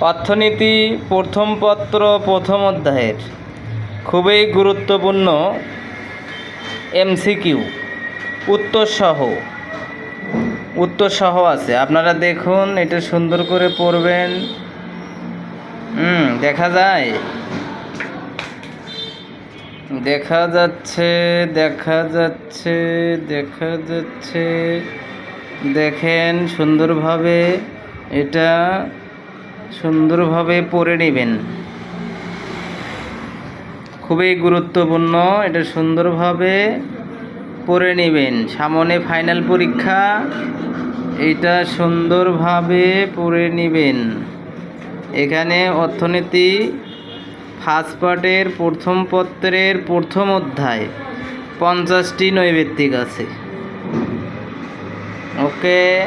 অর্থনীতি প্রথম পত্র প্রথম অধ্যায়ের। খুবই গুরুত্বপূর্ণ এমসিকিউ উত্তরসহ। উত্তরসহ আছে। আপনারা দেখুন, এটা সুন্দর করে পড়বেন। হুম, দেখা যায়। দেখা যাচ্ছে দেখা যাচ্ছে দেখা যাচ্ছে। দেখেন সুন্দরভাবে এটা সুন্দরভাবে পড়ে নেবেন। খুবই গুরুত্বপূর্ণ, এটা সুন্দরভাবে পড়ে নেবেন। সামনে ফাইনাল পরীক্ষা, এটা সুন্দরভাবে পড়ে নেবেন। এখানে অর্থনীতি ফার্স্ট পার্টের প্রথম পত্রের, প্রথম অধ্যায়, পঞ্চাশটি নৈবেত্তিক আছে। ওকে।